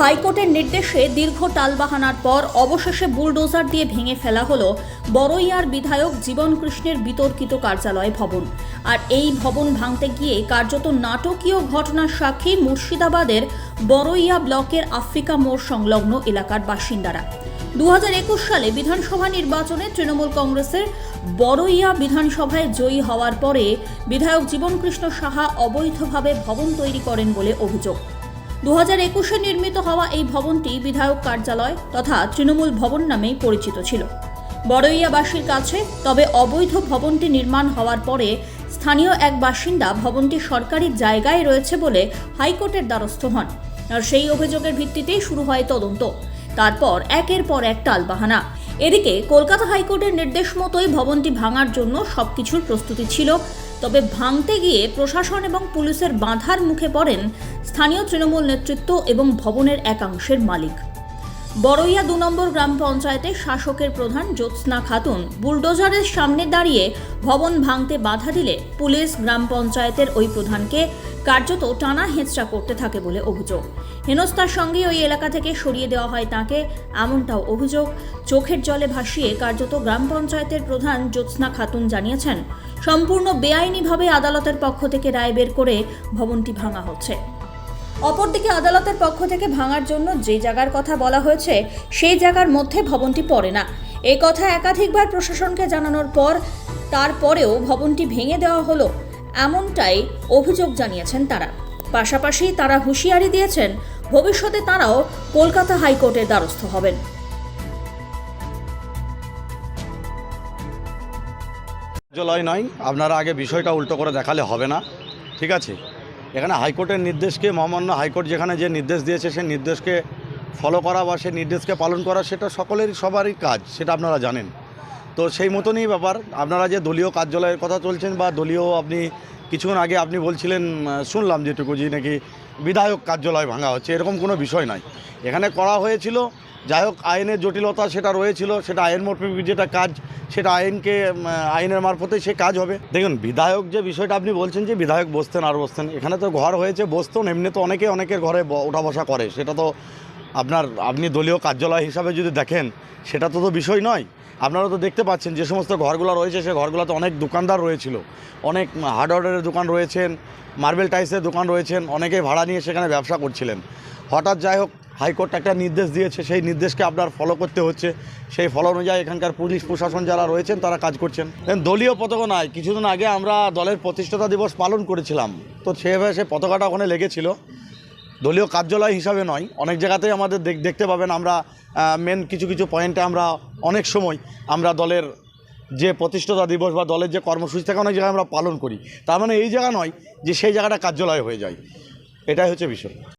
হাইকোর্টের নির্দেশে দীর্ঘ টালবাহানার পর অবশেষে বুলডোজার দিয়ে ভেঙে ফেলা হলো বড়ইয়ার বিধায়ক জীবন কৃষ্ণের বিতর্কিত কার্যালয় ভবন। আর এই ভবন ভাঙতে গিয়ে কার্যত নাটকীয় ঘটনার সাক্ষী মুর্শিদাবাদের বড়ইয়া ব্লকের আফ্রিকা মোড় সংলগ্ন এলাকার বাসিন্দারা। দু হাজার একুশ সালে বিধানসভা নির্বাচনে তৃণমূল কংগ্রেসের বড়ইয়া বিধানসভায় জয়ী হওয়ার পরে বিধায়ক জীবনকৃষ্ণ সাহা অবৈধভাবে ভবন তৈরি করেন বলে অভিযোগ। দু হাজার একুশে নির্মিত হওয়া এই ভবনটি বিধায়ক কার্যালয় তথা তৃণমূল ভবন নামেই পরিচিত ছিল। বড়ইয়াবাসীর কাছে তবে অবৈধ ভবনটি নির্মাণ হওয়ার পরে স্থানীয় এক বাসিন্দা ভবনটি সরকারি জায়গায় রয়েছে বলে হাইকোর্টের দ্বারস্থ হন আর সেই অভিযোগের ভিত্তিতেই শুরু হয় তদন্ত। তারপর একের পর এক টালবাহানা। এদিকে কলকাতা হাইকোর্টের নির্দেশ মতোই ভবনটি ভাঙার জন্য সবকিছুর প্রস্তুতি ছিল। তবে ভাঙতে গিয়ে প্রশাসন এবং পুলিশের বাধার মুখে পড়েন স্থানীয় তৃণমূল নেতৃত্ব এবং ভবনের একাংশের মালিক। বড়ইয়া দু নম্বর গ্রাম পঞ্চায়েতের শাসকের প্রধান জ্যোৎস্না খাতুন বুলডোজারের সামনে দাঁড়িয়ে ভবন ভাঙতে বাধা দিলে পুলিশ গ্রাম পঞ্চায়েতের ওই প্রধানকে কার্যত টানা হেঁচড়া করতে থাকে বলে অভিযোগ। হেনস্থার সঙ্গে ওই এলাকা থেকে সরিয়ে দেওয়া হয় তাকে, এমনটাও অভিযোগ। চোখের জলে ভাসিয়ে কার্যত গ্রাম পঞ্চায়েতের প্রধান জ্যোৎস্না খাতুন জানিয়েছেন, সম্পূর্ণ বেআইনিভাবে আদালতের পক্ষ থেকে রায় বের করে ভবনটি ভাঙা হচ্ছে। অপরদিকে আদালতের পক্ষ থেকে ভাঙার জন্য যে জায়গার কথা বলা হয়েছে, সেই জায়গার মধ্যে ভবনটি পড়ে না। এই কথা একাধিকবার প্রশাসনকে জানানোর পর, তারপরেও ভবনটি ভেঙে দেওয়া হলো। এমনটাই অভিযোগ জানিয়েছেন তারা। পাশাপাশি তারা হুঁশিয়ারি দিয়েছেন, ভবিষ্যতে তারাও কলকাতা হাইকোর্টের দ্বারস্থ হবেন। কার্যালয় নয়, আপনারা আগে বিষয়টা উল্টো করে দেখালে হবে না, ঠিক আছে? এখানে হাইকোর্টের নির্দেশকে, মহামান্য হাইকোর্ট যেখানে যে নির্দেশ দিয়েছে সেই নির্দেশকে ফলো করা বা সেই নির্দেশকে পালন করা, সেটা সকলেরই, সবারই কাজ, সেটা আপনারা জানেন। তো সেই মতনই ব্যাপার। আপনারা যে দলীয় কার্যালয়ের কথা চলছেন বা দলীয় আপনি কিছুক্ষণ আগে আপনি বলছিলেন শুনলাম যেটুকু যে নাকি বিধায়ক কার্যালয় ভাঙা হচ্ছে, এরকম কোনো বিষয় নয় এখানে করা হয়েছিল, যাই হোক আইনের জটিলতা সেটা রয়েছিল, সেটা আইন মোটিভ যেটা কাজ, সেটা আইনকে আইনের মারফতে সে কাজ হবে। দেখুন, বিধায়ক যে বিষয়টা আপনি বলছেন যে বিধায়ক বসতেন আর বসতেন, এখানে তো ঘর হয়েছে বসতেন এমনি তো অনেকে অনেকের ঘরে ওঠা বসা করে, সেটা তো আপনার, আপনি দলীয় কার্যালয় হিসাবে যদি দেখেন, সেটা তো তো বিষয় নয়। আপনারা তো দেখতে পাচ্ছেন যে সমস্ত ঘরগুলো রয়েছে, সে ঘরগুলোতে অনেক দোকানদার রয়েছিল। অনেক হার্ডওয়ারের দোকান রয়েছেন, মার্বেল টাইসের দোকান রয়েছেন, অনেকে ভাড়া নিয়ে সেখানে ব্যবসা করছিলেন। হঠাৎ যাই হোক, হাইকোর্ট একটা নির্দেশ দিয়েছে, সেই নির্দেশকে আপনার ফলো করতে হচ্ছে। সেই ফলো অনুযায়ী এখানকার পুলিশ, প্রশাসন যারা রয়েছেন, তারা কাজ করছেন। দলীয় পতাকা নয়, কিছুদিন আগে আমরা দলের প্রতিষ্ঠাতা দিবস পালন করেছিলাম। তো সেভাবে সে পতাকাটা ওখানে লেগেছিল। দলীয় কার্যালয় হিসাবে নয়, অনেক জায়গাতেই আমাদের দেখ- দেখতে পাবেন আমরা মেন কিছু কিছু পয়েন্টে আমরা অনেক সময় আমরা দলের যে প্রতিষ্ঠাতা দিবস বা দলের যে কর্মসূচি থাকে অনেক জায়গায় আমরা পালন করি। তার মানে এই জায়গা নয় যে সেই জায়গাটা কার্যালয় হয়ে যায়। এটাই হচ্ছে বিষয়।